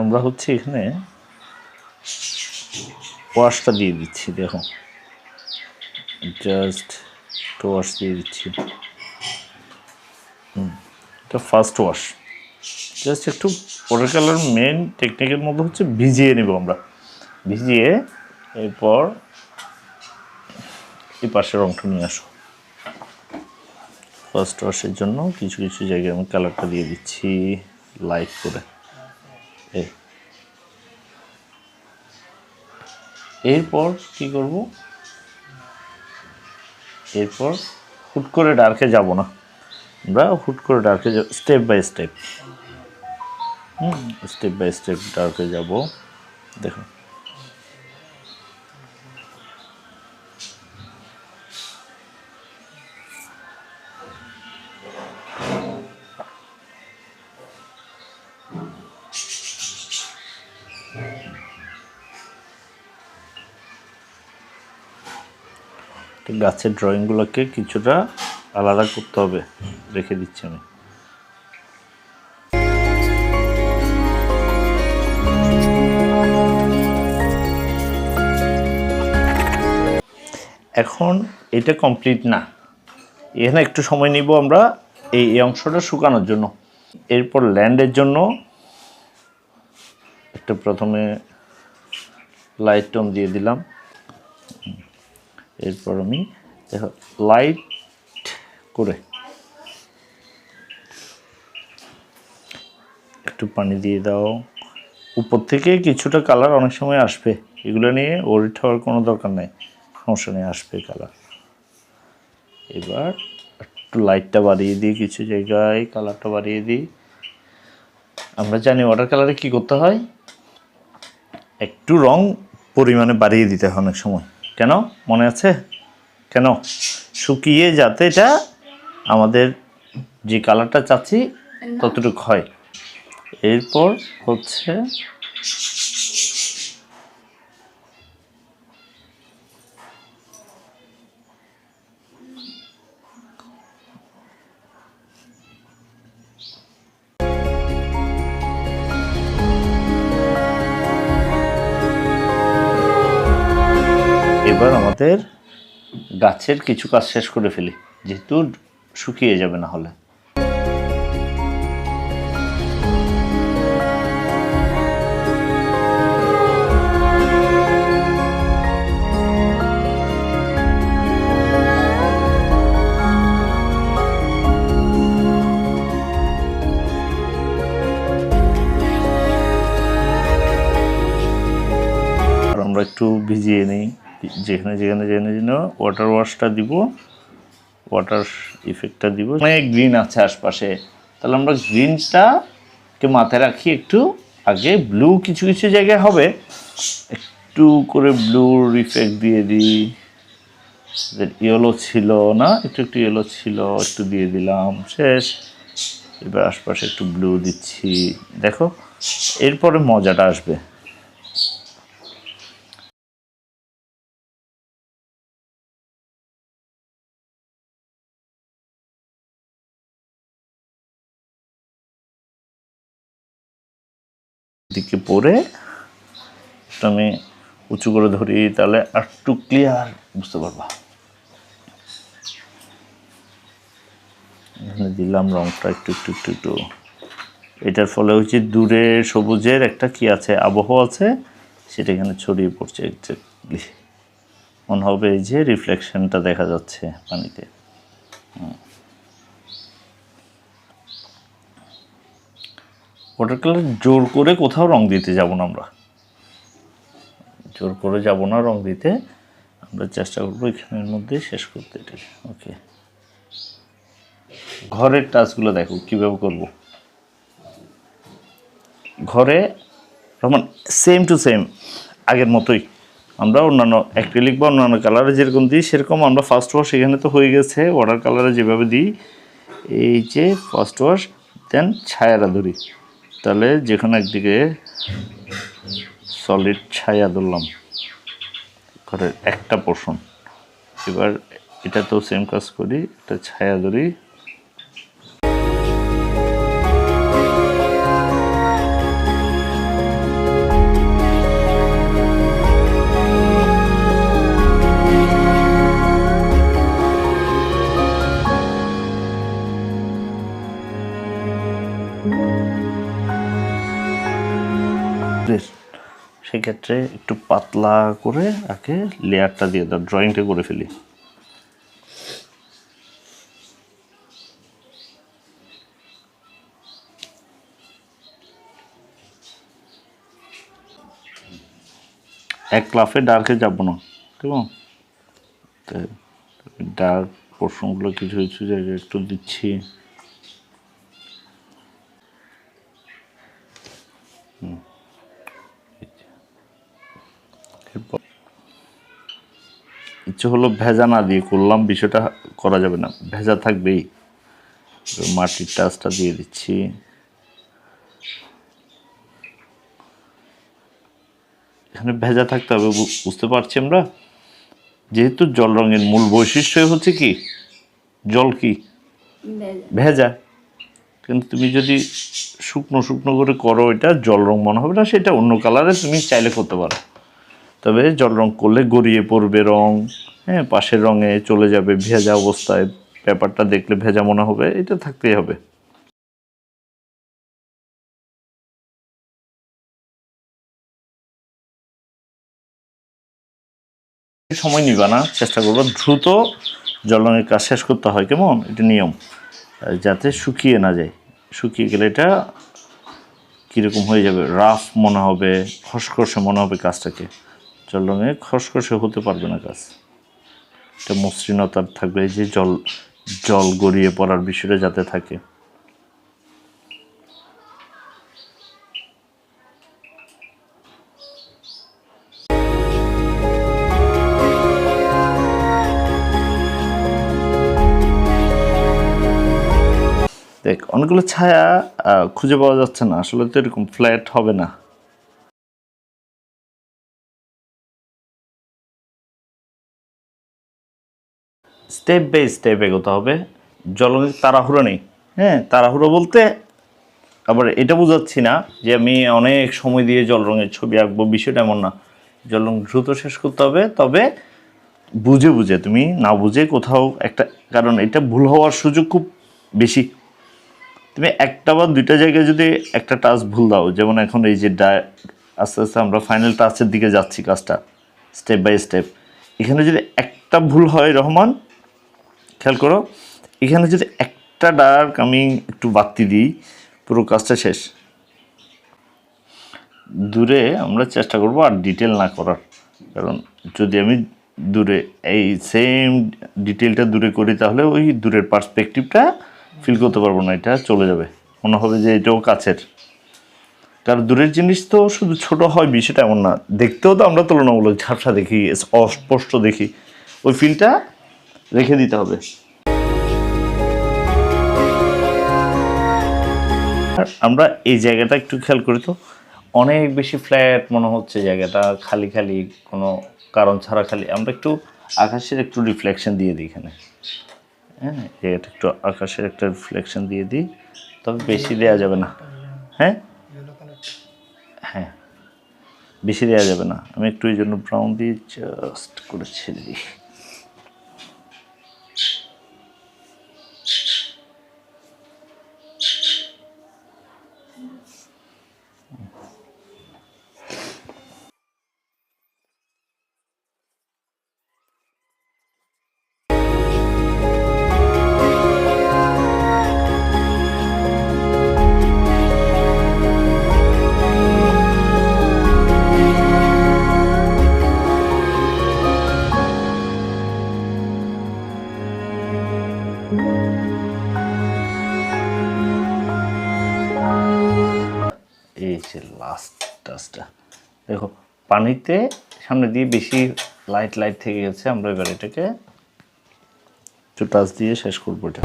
আমরা হচ্ছে এখানে ওয়াশটা দিয়ে দিচ্ছি, দেখো। জাস্ট একটু ওয়াশ দিয়ে দিচ্ছি। এটা ফার্স্ট ওয়াশ জাস্ট একটু ওয়াটার কালার মেন টেকনিকের মধ্যে হচ্ছে ভিজিয়ে নেব আমরা। ভিজিয়ে এরপর এই পাশের রংটা নিয়ে আসো। ফার্স্ট ওয়াশের জন্য কিছু কিছু জায়গায় আমি কালারটা দিয়ে দিচ্ছি লাইট করে। এরপর কি করব? এরপর হুট করে ডার্কে যাব না। আমরা হুট করে ডার্কে step by step hmm step by step ডার্কে যাব। দেখুন। গাছের ড্রয়িংগুলোকে কিছুটা আলাদা করতে হবে, রেখে দিচ্ছি আমি। এখন এটা কমপ্লিট না। এখানে একটু সময় নিব আমরা এই অংশটা শুকানোর জন্য। এরপর ল্যান্ডের জন্য একটা প্রথমে লাইট টোন দিয়ে দিলাম। এরপর আমি দেখো লাইট করে একটু পানি দিয়ে দাও। উপর থেকে কিছুটা কালার অনেক সময় আসবে। এগুলো নিয়ে ওরিট হওয়ার কোনো দরকার নেই। সমস্যা নেই, আসবে কালার এবার একটু লাইটটা বাড়িয়ে দিই কিছু জায়গায় কালারটা বাড়িয়ে দিই। আমরা জানি ওয়াটার কালারে কি করতে হয়? একটু রং পরিমাণে বাড়িয়ে দিতে হয় অনেক সময়। কেন? মনে আছে? কেন? শুকিয়ে যাতে এটা আমাদের যে কালারটা চাচ্ছি ততটুকু হয়। এরপর হচ্ছে এবার আমাদের গাছের কিছু কাজ শেষ করে ফেলি, যেহেতু শুকিয়ে যাবে না হলে। আমরা একটু ভিজিয়ে নিই। যেখানে যেখানে যেখানে, যেন ওয়াটার ওয়াশটা দিব ওয়াটার ইফেক্টটা দিব। অনেক গ্রিন আছে আশপাশে। তাহলে আমরা গ্রিনটাকে মাথায় রাখি একটু। আগে ব্লু কিছু কিছু জায়গায় হবে। একটু করে ব্লুর ইফেক্ট দিয়ে দিই। ইয়েলো ছিল না? একটু একটু ইয়েলো ছিল, একটু দিয়ে দিলাম। শেষ। এবার আশপাশে একটু ব্লু দিচ্ছি। দেখো, এরপরে মজাটা আসবে। দিকে পরে একটু আমি উঁচু করে ধরি, তাহলে একটু ক্লিয়ার বুঝতে পারবা। এখানে দিলাম, রংটা একটু একটু একটু একটু। এটার ফলে হচ্ছে দূরে সবুজের একটা কি আছে আবহাওয়া আছে, সেটা এখানে ছড়িয়ে পড়ছে এক্স্যাক্টলি মনে হবে এই যে রিফ্লেকশনটা দেখা যাচ্ছে পানিতে। ওয়াটার কালার জোর করে কোথাও রং দিতে যাব না আমরা। জোর করে যাব না রং দিতে, আমরা চেষ্টা করব এখানের মধ্যে শেষ করতে এটাকে ওকে ঘরের টাচগুলো দেখো, কীভাবে করব? ঘরে রহমান সেম টু সেম আগের মতোই। আমরা অন্যান্য অ্যাক্রিলিক বা অন্যান্য কালারে যেরকম দিই, সেরকম আমরা ফার্স্ট ওয়াশ এখানে তো হয়ে গেছে ওয়াটার কালারে যেভাবে দিই, এই যে ফার্স্ট ওয়াশ দেন ছায়ারা ধরি। তাহলে যেখানে একদিকে সলিড ছায়া ধরলাম, ঘরের একটা পোর্শন এবার এটা তো সেম কাজ করি, একটা ছায়া ধরি সেক্ষেত্রে একটু পাতলা করে আগে লেয়ারটা দিয়ে দাও ড্রয়িংটা করে ফেলি। এক ক্লাফে ডার্কে যাব না কেমন ডার্ক পোর্শনগুলো কিছু কিছু জায়গায় একটু দিচ্ছি হুম। এরপর ইচ্ছে হলো ভেজা না দিয়ে করলাম বিষয়টা করা যাবে না। ভেজা থাকবেই। মাটির টাচটা দিয়ে দিচ্ছি। এখানে ভেজা থাকতে হবে বুঝতে পারছি আমরা? যেহেতু জল রঙের মূল বৈশিষ্ট্য হচ্ছে কি? জল কি? ভেজা। কিন্তু তুমি যদি শুকনো শুকনো করে করো এটা জল রং মনে হবে না সেটা অন্য কালারে তুমি চাইলে করতে পারো। তবে জল রং করলে গড়িয়ে পড়বে রং হ্যাঁ পাশের রঙে চলে যাবে ভেজা অবস্থায়। ব্যাপারটা দেখলে ভেজা মনে হবে, এটা থাকতেই হবে। সময় নিবা না, চেষ্টা করব দ্রুত জল রঙের কাজ শেষ করতে হয়, কেমন? এটা নিয়ম। যাতে শুকিয়ে না যায়। শুকিয়ে গেলে এটা কীরকম হয়ে যাবে? রাফ মনে হবে খসখসে মনে হবে কাজটাকে। জল রঙে খসখসে হতে পারবে না গাছ। এটা মসৃণতার থাকবে, এই যে জল জল গড়িয়ে পড়ার বিষয়টা যাতে থাকে। দেখ, অনেকগুলো ছায়া খুঁজে পাওয়া যাচ্ছে না। আসলে তো এরকম ফ্ল্যাট হবে না। স্টেপ বাই স্টেপ এগোতে হবে। জলঙ্গি তাড়াহুড়ো নেই। হ্যাঁ তাড়াহুড়ো বলতে আবার এটা বোঝাচ্ছি না যে আমি অনেক সময় দিয়ে জল রঙের ছবি আঁকবো, বিষয়টা এমন না। জল রঙ দ্রুত শেষ করতে হবে, তবে বুঝে বুঝে, তুমি না বুঝে কোথাও একটা কারণ এটা ভুল হওয়ার সুযোগ খুব বেশি। তুমি একটা বা দুইটা জায়গায় যদি একটা টাচ ভুল দাও, যেমন এখন এই যে ডা- আস্তে আস্তে আমরা ফাইনাল টাচের দিকে যাচ্ছি কাজটা স্টেপ বাই স্টেপ এখানে যদি একটা ভুল হয় রহমান খেয়াল করো, এখানে যদি একটা ডার্ক আমি একটু বাড়তি দিই, পুরো কাজটা শেষ। দূরে আমরা চেষ্টা করব আর ডিটেল না করার। কারণ যদি আমি দূরে, এই সেম ডিটেলটা দূরে করি, তাহলে ওই দূরের পার্সপেক্টিভটা ফিল করতে পারব না, এটা চলে যাবে। মনে হবে যে এটাও কাছের। কারণ দূরের জিনিস তো শুধু ছোট হয় বিষয়টা এমন না। দেখতেও তো আমরা তুলনামূলক ঝাপসা দেখি অস্পষ্ট দেখি। ওই ফিলটা রেখে দিতে হবে। আমরা এই জায়গাটা একটু খেয়াল করি তো, অনেক বেশি ফ্ল্যাট মনে হচ্ছে জায়গাটা, খালি খালি কোনো কারণ ছাড়া খালি। আমরা একটু আকাশের একটু রিফ্লেকশন দিয়ে দিই এখানে। হ্যাঁ জায়গাটা একটু আকাশের একটা রিফ্লেকশন দিয়ে দিই, তবে বেশি দেওয়া যাবে না। হ্যাঁ? হ্যাঁ বেশি দেওয়া যাবে না। আমি একটু এই জন্য ব্রাউন দিয়ে জাস্ট করে ছেড়ে দিই। পানিতে সামনে দিয়ে বেশি লাইট লাইট থেকে গেছে, আমরা এবার এটাকে একটু টাচ দিয়ে শেষ করব এটা।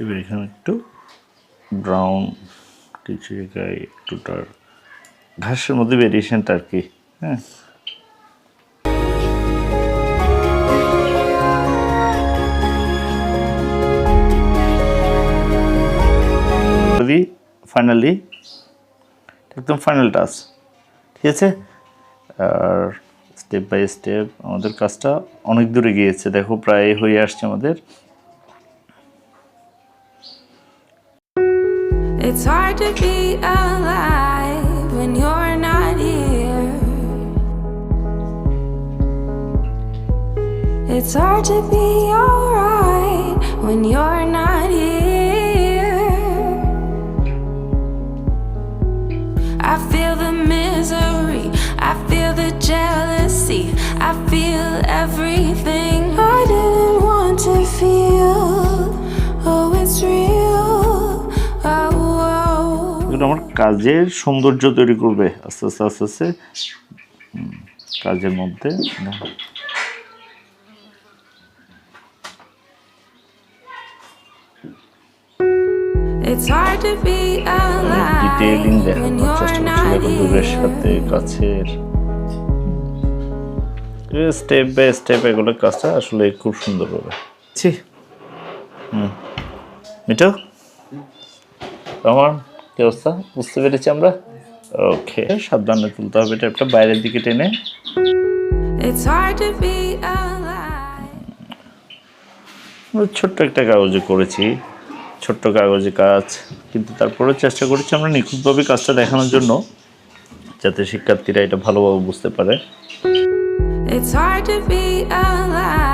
এবার এখানে একটু ব্রাউন কিছু জায়গায় একটু ঘাসের মধ্যে ভেরিয়েশনটা আর কি হ্যাঁ? ফাইনালি একদম ফাইনাল টাচ ঠিক আছে আর স্টেপ বাই স্টেপ আমাদের কাজটা অনেক দূরে গিয়েছে দেখো প্রায় হয়ে আসছে আমাদের It's hard to be alive when you're not here. It's hard to be alright when you're not jealousy, I feel everything I didn't want to feel. Oh, it's real. Oh, oh. আমার কাজের সৌন্দর্য তৈরি করবে আস্তে আস্তে আস্তে আস্তে কাজের মধ্যে It's hard to be alive when you're not here. Step by step এগুলো কাজটা আসলে খুব সুন্দর হবে। ছি। হুম। মিঠু? রহমান কি অবস্থা? বুঝতে পেরেছি আমরা? ওকে সাবধানে তুলতে হবে এটা একটা বাইরের দিকে টেনে. আমরা ছোট্ট একটা কাগজে করেছি ছোট্ট কাগজে কাজ কিন্তু তারপরেও চেষ্টা করেছি আমরা নিখুঁতভাবে কাজটা দেখানোর জন্য যাতে শিক্ষার্থীরা এটা ভালোভাবে বুঝতে পারে। It's hard to be alive